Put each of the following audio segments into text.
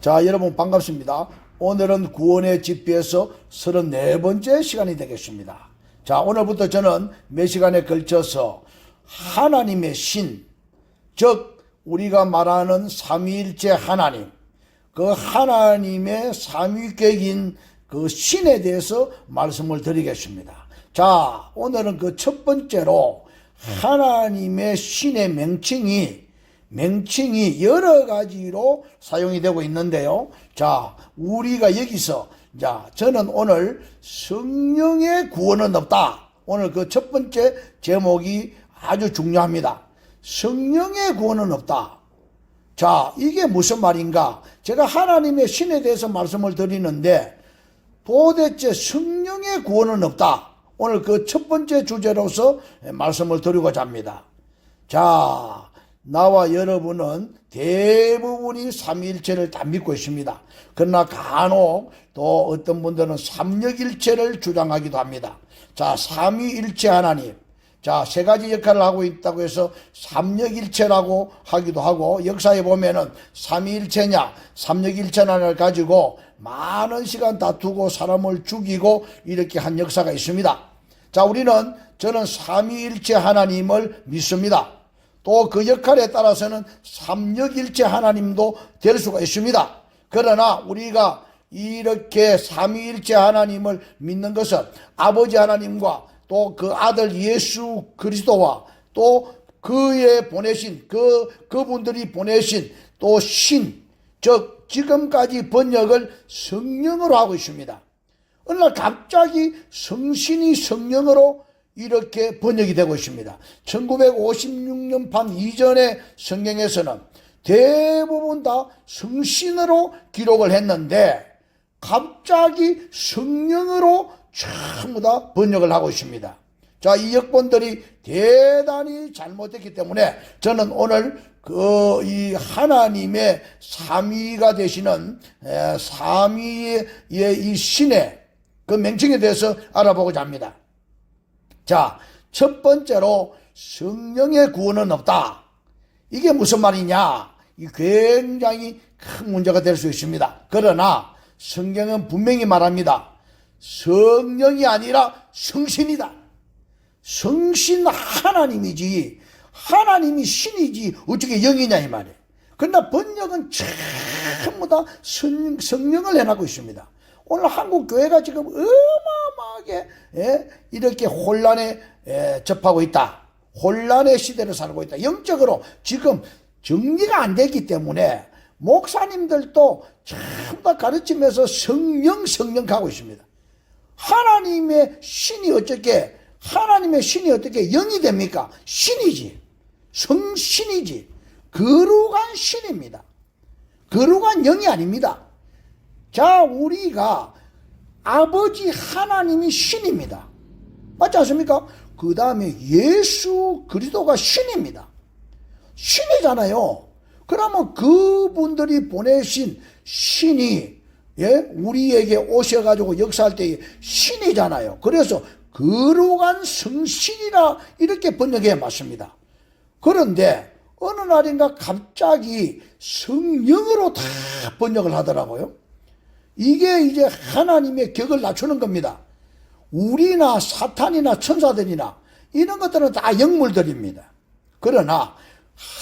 자, 여러분 반갑습니다. 오늘은 구원의 집회에서 34번째 시간이 되겠습니다. 자, 오늘부터 저는 몇 시간에 걸쳐서 하나님의 신, 즉, 우리가 말하는 삼위일체 하나님, 그 하나님의 삼위격인 그 신에 대해서 말씀을 드리겠습니다. 자, 오늘은 그 첫 번째로 하나님의 신의 명칭이 명칭이 여러 가지로 사용이 되고 있는데요. 자, 우리가 여기서 자, 저는 오늘 성령의 구원은 없다. 오늘 그 첫 번째 제목이 아주 중요합니다. 성령의 구원은 없다. 자, 이게 무슨 말인가? 제가 하나님의 신에 대해서 말씀을 드리는데 도대체 성령의 구원은 없다. 오늘 그 첫 번째 주제로서 말씀을 드리고자 합니다. 자, 나와 여러분은 대부분이 삼위일체를 다 믿고 있습니다. 그러나 간혹 또 어떤 분들은 삼력일체를 주장하기도 합니다. 자, 삼위일체 하나님. 자, 세 가지 역할을 하고 있다고 해서 삼력일체라고 하기도 하고 역사에 보면은 삼위일체냐, 삼력일체냐를 가지고 많은 시간 다투고 사람을 죽이고 이렇게 한 역사가 있습니다. 자, 우리는 저는 삼위일체 하나님을 믿습니다. 또 그 역할에 따라서는 삼력일체 하나님도 될 수가 있습니다. 그러나 우리가 이렇게 삼위일체 하나님을 믿는 것은 아버지 하나님과 또 그 아들 예수 그리스도와 또 그의 보내신 그 그분들이 보내신 또 신, 즉 지금까지 번역을 성령으로 하고 있습니다. 어느 날 갑자기 성신이 성령으로 이렇게 번역이 되고 있습니다. 1956년 판 이전의 성경에서는 대부분 다 성신으로 기록을 했는데 갑자기 성령으로 전부 다 번역을 하고 있습니다. 자, 이 역본들이 대단히 잘못됐기 때문에 저는 오늘 그 이 하나님의 삼위가 되시는 에, 삼위의 이 신의 그 명칭에 대해서 알아보고자 합니다. 자, 첫 번째로 성령의 구원은 없다. 이게 무슨 말이냐? 이 굉장히 큰 문제가 될 수 있습니다. 그러나 성경은 분명히 말합니다. 성령이 아니라 성신이다. 성신 하나님이지. 하나님이 신이지. 어떻게 영이냐 이 말이에요. 그러나 번역은 전부 다 성, 성령을 해나고 있습니다. 오늘 한국 교회가 지금 어마 어마하게 예, 이렇게 혼란에 예, 접하고 있다. 혼란의 시대를 살고 있다. 영적으로 지금 정리가 안 됐기 때문에 목사님들도 전부 다 가르치면서 성령 성령 가고 있습니다. 하나님의 신이 어떻게 하나님의 신이 어떻게 영이 됩니까? 신이지. 성신이지. 거룩한 신입니다. 거룩한 영이 아닙니다. 자, 우리가 아버지 하나님이 신입니다. 맞지 않습니까? 그 다음에 예수 그리스도가 신입니다. 신이잖아요. 그러면 그분들이 보내신 신이 예? 우리에게 오셔가지고 역사할 때 신이잖아요. 그래서 거룩한 성신이라 이렇게 번역해 맞습니다. 그런데 어느 날인가 갑자기 성령으로 다 번역을 하더라고요. 이게 이제 하나님의 격을 낮추는 겁니다. 우리나 사탄이나 천사들이나 이런 것들은 다 영물들입니다. 그러나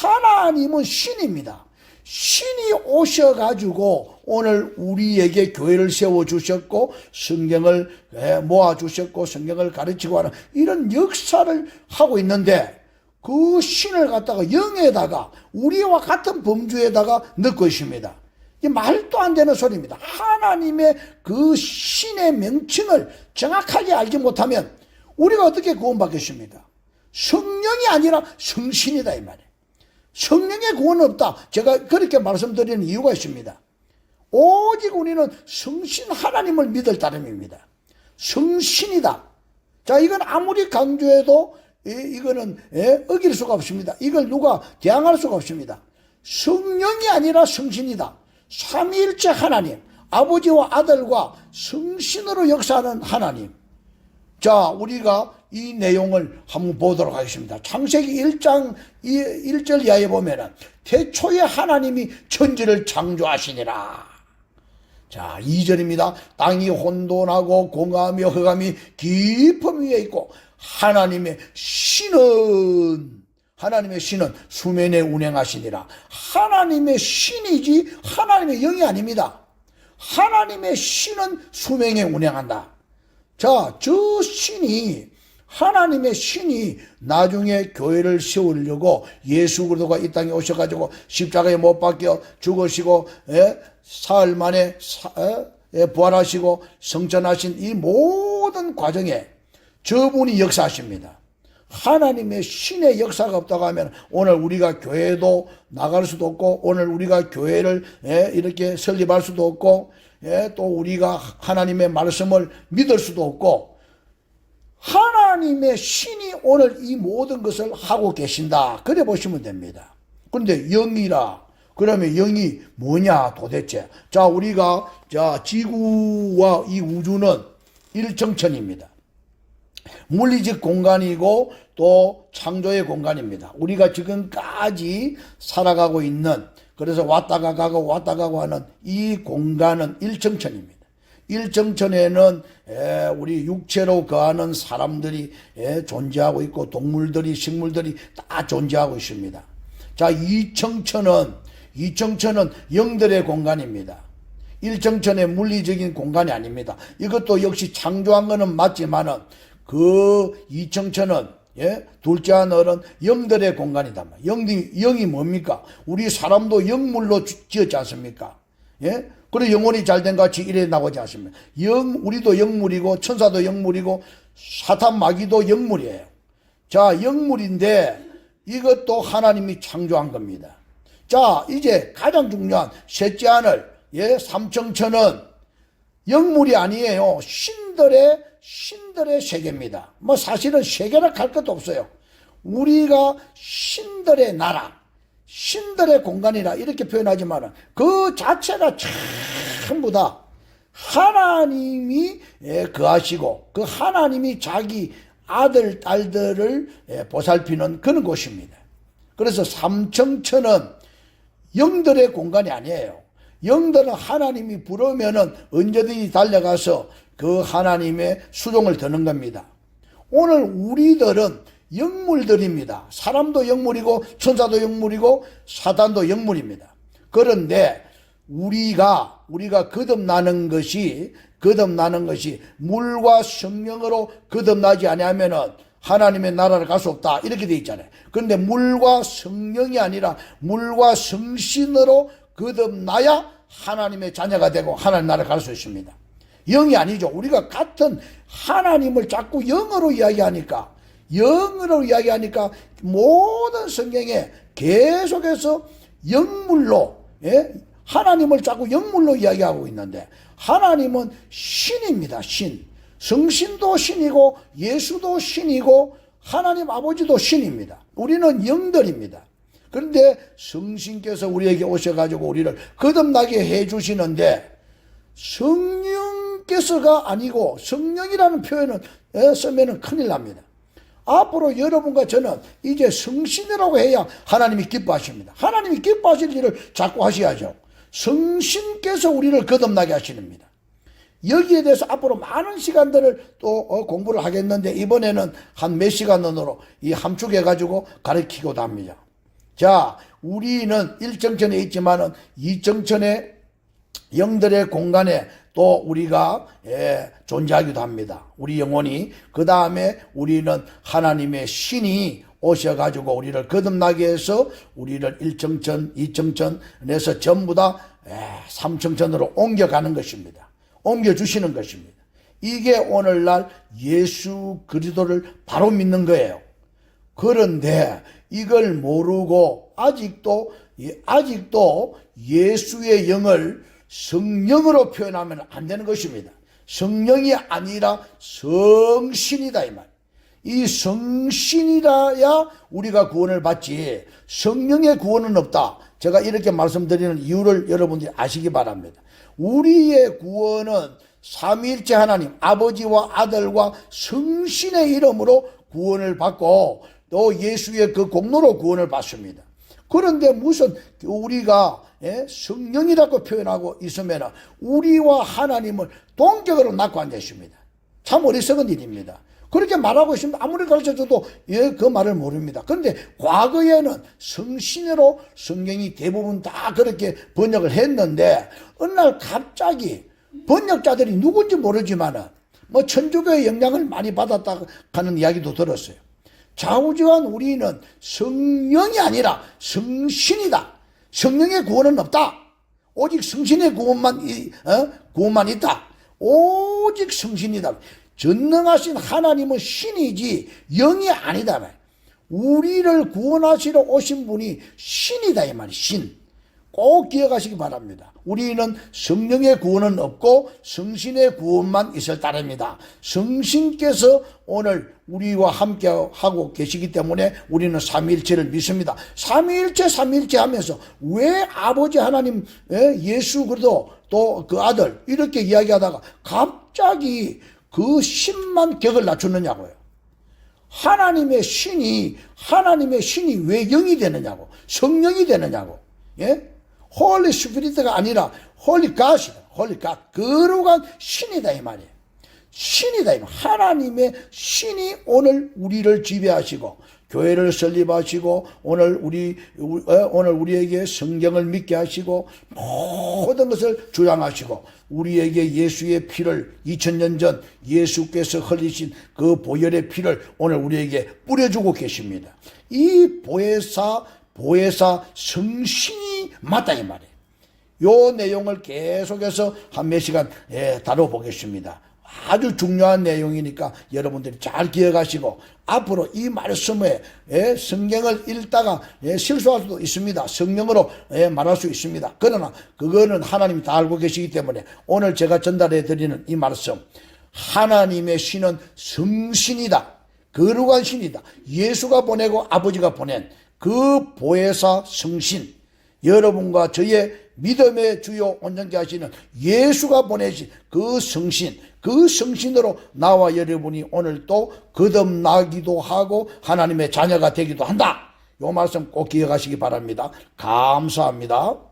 하나님은 신입니다. 신이 오셔가지고 오늘 우리에게 교회를 세워주셨고 성경을 모아주셨고 성경을 가르치고 하는 이런 역사를 하고 있는데 그 신을 갖다가 영에다가 우리와 같은 범주에다가 넣고 있습니다. 이 말도 안 되는 소리입니다. 하나님의 그 신의 명칭을 정확하게 알지 못하면 우리가 어떻게 구원받겠습니까? 성령이 아니라 성신이다 이 말이에요. 성령의 구원은 없다. 제가 그렇게 말씀드리는 이유가 있습니다. 오직 우리는 성신 하나님을 믿을 따름입니다. 성신이다. 자, 이건 아무리 강조해도 이, 거는 예, 어길 수가 없습니다. 이걸 누가 대항할 수가 없습니다. 성령이 아니라 성신이다. 삼위일체 하나님, 아버지와 아들과 성신으로 역사하는 하나님. 자, 우리가 이 내용을 한번 보도록 하겠습니다. 창세기 1장 1절 이하에 보면은 태초에 하나님이 천지를 창조하시니라. 자, 2절입니다. 땅이 혼돈하고 공하며 흑암이 깊음 위에 있고 하나님의 신은 하나님의 신은 수면에 운행하시니라. 하나님의 신이지 하나님의 영이 아닙니다. 하나님의 신은 수명에 운행한다. 자, 저 신이 하나님의 신이 나중에 교회를 세우려고 예수 그리스도가 이 땅에 오셔가지고 십자가에 못 박혀 죽으시고 예? 사흘 만에 사, 예? 예, 부활하시고 성전하신 이 모든 과정에 저분이 역사하십니다. 하나님의 신의 역사가 없다고 하면 오늘 우리가 교회도 나갈 수도 없고 오늘 우리가 교회를 예, 이렇게 설립할 수도 없고 예, 또 우리가 하나님의 말씀을 믿을 수도 없고 하나님의 신이 오늘 이 모든 것을 하고 계신다. 그래 보시면 됩니다. 그런데 영이라 그러면 영이 뭐냐 도대체? 자, 우리가 자, 지구와 이 우주는 일정천입니다. 물리적 공간이고 또 창조의 공간입니다. 우리가 지금까지 살아가고 있는 그래서 왔다가 가고 왔다 가 고 하는 이 공간은 일정천입니다. 일정천에는 에, 우리 육체로 거하는 사람들이 에, 존재하고 있고 동물들이 식물들이 다 존재하고 있습니다. 자, 이청천은 이청천은 영들의 공간입니다. 일정천의 물리적인 공간이 아닙니다. 이것도 역시 창조한 것은 맞지만은 그 이청천은 예? 둘째 하늘은 영들의 공간이다. 영이, 영이 뭡니까? 우리 사람도 영물로 주- 지었지 않습니까? 예? 그래 영혼이 잘된 같이 이래 나오지 않습니까? 영, 우리도 영물이고 천사도 영물이고 사탄 마귀도 영물이에요. 자, 영물인데 이것도 하나님이 창조한 겁니다. 자, 이제 가장 중요한 셋째 하늘, 예, 삼청천은 영물이 아니에요. 신들의 신들의 세계입니다. 뭐 사실은 세계라 할 것도 없어요. 우리가 신들의 나라, 신들의 공간이라 이렇게 표현하지만 그 자체가 전부 다 하나님이 예, 거하시고 그 하나님이 자기 아들 딸들을 예, 보살피는 그런 곳입니다. 그래서 삼청천은 영들의 공간이 아니에요. 영들은 하나님이 부르면은 언제든지 달려가서 그 하나님의 수종을 드는 겁니다. 오늘 우리들은 영물들입니다. 사람도 영물이고 천사도 영물이고 사단도 영물입니다. 그런데 우리가 우리가 거듭나는 것이 거듭나는 것이 물과 성령으로 거듭나지 아니하면은 하나님의 나라를 갈 수 없다 이렇게 돼 있잖아요. 그런데 물과 성령이 아니라 물과 성신으로 거듭나야 하나님의 자녀가 되고 하나님 나라를 갈수 있습니다. 영이 아니죠. 우리가 같은 하나님을 자꾸 영어로 이야기하니까 영어로 이야기하니까 모든 성경에 계속해서 영물로 예? 하나님을 자꾸 영물로 이야기하고 있는데 하나님은 신입니다. 신. 성신도 신이고 예수도 신이고 하나님 아버지도 신입니다. 우리는 영들입니다. 그런데 성신께서 우리에게 오셔가지고 우리를 거듭나게 해주시는데 성령께서가 아니고 성령이라는 표현을 에, 쓰면은 큰일 납니다. 앞으로 여러분과 저는 이제 성신이라고 해야 하나님이 기뻐하십니다. 하나님이 기뻐하실 일을 자꾸 하셔야죠. 성신께서 우리를 거듭나게 하시는입니다. 여기에 대해서 앞으로 많은 시간들을 또 어, 공부를 하겠는데 이번에는 한 몇 시간으로 이 함축해 가지고 가르치고도 합니다. 자, 우리는 일정천에 있지만은 이정천에 영들의 공간에 또 우리가 예, 존재하기도 합니다. 우리 영혼이 그 다음에 우리는 하나님의 신이 오셔가지고 우리를 거듭나게 해서 우리를 일정천, 이정천에서 전부 다 예, 삼정천으로 옮겨가는 것입니다. 옮겨주시는 것입니다. 이게 오늘날 예수 그리스도를 바로 믿는 거예요. 그런데 이걸 모르고 아직도 예, 아직도 예수의 영을 성령으로 표현하면 안 되는 것입니다. 성령이 아니라 성신이다 이 말. 이 성신이라야 우리가 구원을 받지 성령의 구원은 없다. 제가 이렇게 말씀드리는 이유를 여러분들이 아시기 바랍니다. 우리의 구원은 삼위일체 하나님 아버지와 아들과 성신의 이름으로 구원을 받고 또 예수의 그 공로로 구원을 받습니다. 그런데 무슨 우리가 예? 성령이라고 표현하고 있으면 우리와 하나님을 동격으로 낳고 앉아 있습니다. 참 어리석은 일입니다. 그렇게 말하고 있으면 아무리 가르쳐줘도 예, 그 말을 모릅니다. 그런데 과거에는 성신으로 성경이 대부분 다 그렇게 번역을 했는데 어느 날 갑자기 번역자들이 누군지 모르지만은 뭐 천주교의 영향을 많이 받았다 하는 이야기도 들었어요. 좌우지간 우리는 성령이 아니라 성신이다. 성령의 구원은 없다. 오직 성신의 구원만 이- 어? 구원만 있다. 오직 성신이다. 전능하신 하나님은 신이지 영이 아니다. 말. 우리를 구원하시러 오신 분이 신이다 이 말이 신. 꼭 기억하시기 바랍니다. 우리는 성령의 구원은 없고 성신의 구원만 있을 따릅니다. 성신께서 오늘 우리와 함께 하고 계시기 때문에 우리는 삼위일체를 믿습니다. 삼위일체 삼위일체 하면서 왜 아버지 하나님 예, 예수 그리도 또 그 아들 이렇게 이야기하다가 갑자기 그 신만 격을 낮추느냐고요. 하나님의 신이 하나님의 신이 왜 영이 되느냐고 성령이 되느냐고 예? 홀리 스피리트가 아니라 홀리 갓이다 홀리 갓 거룩한 신이다 이 말이에요 신이다 이 말. 하나님의 신이 오늘 우리를 지배하시고 교회를 설립하시고 오늘 우리 우- 어, 오늘 우리에게 성경을 믿게 하시고 모든 것을 주장하시고 우리에게 예수의 피를 2000년 전 예수께서 흘리신 그 보혈의 피를 오늘 우리에게 뿌려주고 계십니다. 이 보혜사 보혜사 성신이 맞다 이 말이에요. 요 내용을 계속해서 한 몇 시간 예, 다뤄보겠습니다. 아주 중요한 내용이니까 여러분들이 잘 기억하시고 앞으로 이 말씀에 예, 성경을 읽다가 예, 실수할 수도 있습니다. 성령으로 예, 말할 수 있습니다. 그러나 그거는 하나님이 다 알고 계시기 때문에 오늘 제가 전달해 드리는 이 말씀 하나님의 신은 성신이다. 거룩한 신이다. 예수가 보내고 아버지가 보낸 그 보혜사 성신 여러분과 저의 믿음의 주요 온전케 하시는 예수가 보내신 그 성신, 그 성신으로 나와 여러분이 오늘 또 거듭나기도 하고 하나님의 자녀가 되기도 한다. 요 말씀 꼭 기억하시기 바랍니다. 감사합니다.